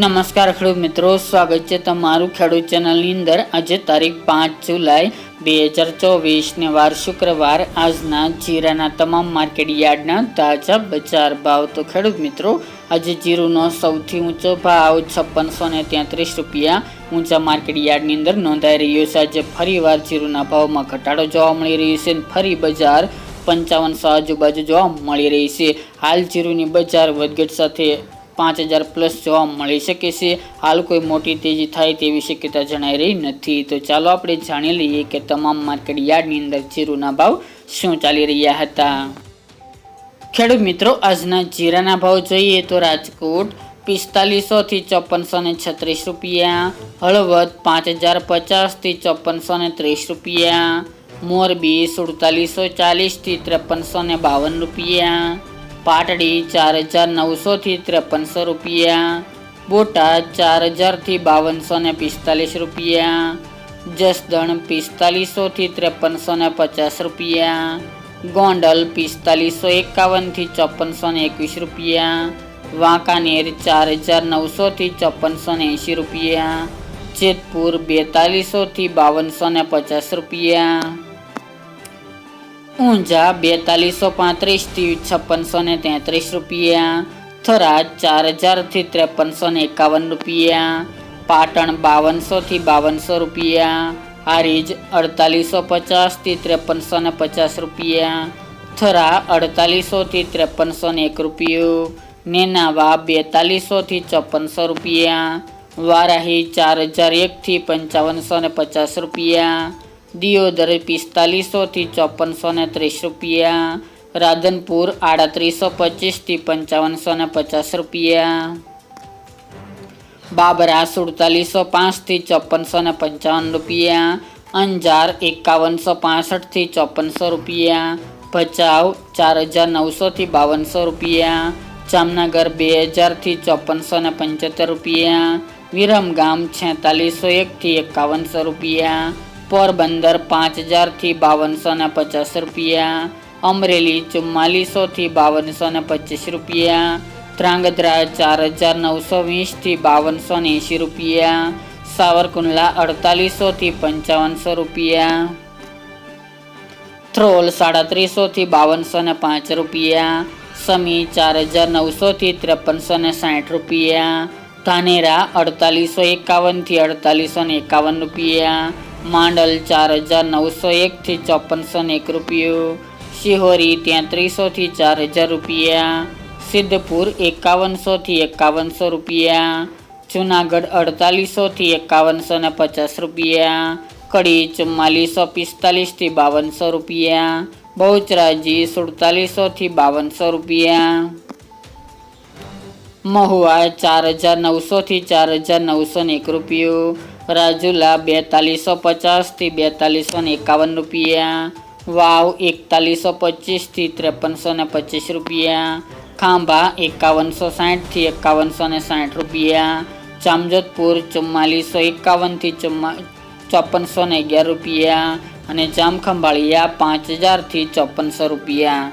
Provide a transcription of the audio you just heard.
નમસ્કાર ખેડૂત મિત્રો, સ્વાગત છે તમારું ખેડૂત ચેનલની અંદર. આજે તારીખ પાંચ જુલાઈ બે હજાર ચોવીસને વાર શુક્રવાર. આજના જીરાના તમામ માર્કેટ યાર્ડના તાજા બજાર ભાવ. તો ખેડૂત મિત્રો, આજે જીરુનો સૌથી ઊંચો ભાવ છપ્પનસો ને તેત્રીસ રૂપિયા ઊંચા માર્કેટ યાર્ડની અંદર નોંધાઈ રહ્યો છે. આજે ફરીવાર જીરુના ભાવમાં ઘટાડો જોવા મળી રહ્યો છે ફરી બજાર પંચાવનસો આજુબાજુ જોવા મળી રહી છે. હાલ જીરુની બજાર વધઘટ સાથે પાંચ હજાર પ્લસ જોવા મળી શકે છે. હાલ કોઈ મોટી તેજી થાય તેવી શક્યતા જણાઈ રહી નથી. તો ચાલો આપણે જાણી લઈએ કે તમામ માર્કેટ યાર્ડની અંદર જીરુના ભાવ શું ચાલી રહ્યા હતા. ખેડૂત મિત્રો, આજના જીરાના ભાવ જોઈએ તો રાજકોટ પિસ્તાલીસો થી ચોપનસો ને છત્રીસ રૂપિયા, હળવદ પાંચ હજાર પચાસથી ચોપનસો ને ત્રીસ રૂપિયા, મોરબી સુડતાલીસો ચાલીસથી ત્રેપનસો ને બાવન રૂપિયા પાટડી ચાર હજાર નવસોથી ત્રેપનસો રૂપિયા. બોટાદ ચાર હજારથી બાવનસો ને પિસ્તાલીસ રૂપિયા. જસદણ પિસ્તાલીસોથી ત્રેપનસો ને પચાસ રૂપિયા. ગોંડલ પિસ્તાલીસો એકાવનથી ચોપનસો ને એકવીસ રૂપિયા. વાંકાનેર ચાર હજાર નવસોથી ચોપનસો ને એંશી રૂપિયા. જેતપુર બેતાલીસોથી બાવનસો ને પચાસ રૂપિયા. ઊંઝા બેતાલીસો પાંત્રીસથી છપ્પનસો ને તેત્રીસ રૂપિયા, થરાદ ચાર હજારથી ત્રેપનસો ને એકાવન રૂપિયા, પાટણ બાવનસોથી બાવનસો રૂપિયા, હારીજ અડતાલીસો પચાસથી ત્રેપનસો ને પચાસ રૂપિયા, થરા અડતાલીસોથી ત્રેપનસો ને એક રૂપિયો, નેનાવા બેતાલીસોથી ચોપનસો રૂપિયા, વારાહી ચાર હજાર એકથી પંચાવનસો ને પચાસ રૂપિયા દિયોદર પિસ્તાલીસોથી ચોપનસો ને ત્રીસ રૂપિયા. રાધનપુર આડત્રીસો પચીસથી પંચાવનસો ને પચાસ રૂપિયા. બાબરા સુડતાલીસો પાંચથી ચોપનસો ને પંચાવન રૂપિયા. અંજાર એકાવનસો પાસઠથી ચોપનસો રૂપિયા. ભચાઉ ચાર હજાર નવસોથી બાવનસો રૂપિયા. જામનગર બે હજારથી ચોપનસો ને પંચોતેર રૂપિયા. વિરમગામ છેતાલીસો એકથી એકાવનસો રૂપિયા. પોરબંદર પાંચ હજારથી બાવનસો ને પચાસ રૂપિયા, અમરેલી ચુમ્માલીસોથી બાવનસો ને પચીસ રૂપિયા, ધ્રાંગધ્રા ચાર હજાર નવસો વીસથી બાવનસો ને એંશી રૂપિયા, સાવરકુંડલા અડતાલીસોથી પંચાવનસો રૂપિયા થ્રોલ સાડત્રીસોથી બાવનસો ને પાંચ રૂપિયા, સમી ચાર હજાર નવસોથી ત્રેપનસો ને સાઠ રૂપિયા, ધાનેરા અડતાલીસો એકાવનથી અડતાલીસો ને એકાવન રૂપિયા માંડલ ચાર હજાર નવસો એકથી ચોપનસો એક રૂપિયો. શિહોરી તેત્રીસોથી ચાર હજાર રૂપિયા. સિદ્ધપુર એકાવનસોથી એકાવનસો રૂપિયા. જુનાગઢ અડતાલીસોથી એકાવનસો ને પચાસ રૂપિયા. કડી ચુમ્માલીસો પિસ્તાલીસથી બાવનસો રૂપિયા. બહુચરાજી સુડતાલીસોથી બાવનસો રૂપિયા. મહુવા ચાર હજાર નવસોથી ચાર હજાર નવસો એક રૂપિયો. રાજુલા બેતાલીસો પચાસથી બેતાલીસો ને એકાવન રૂપિયા. વાવ એકતાલીસો પચીસથી ત્રેપનસો ને પચીસ રૂપિયા. ખાંભા એકાવનસો સાઠથી એકાવનસો ને સાઠ રૂપિયા. જામજોધપુર ચુમ્માલીસો એકાવનથી ચુમ્મા ચોપનસો ને અગિયાર રૂપિયા. અને જામખંભાળિયા પાંચ હજારથી ચોપનસો રૂપિયા.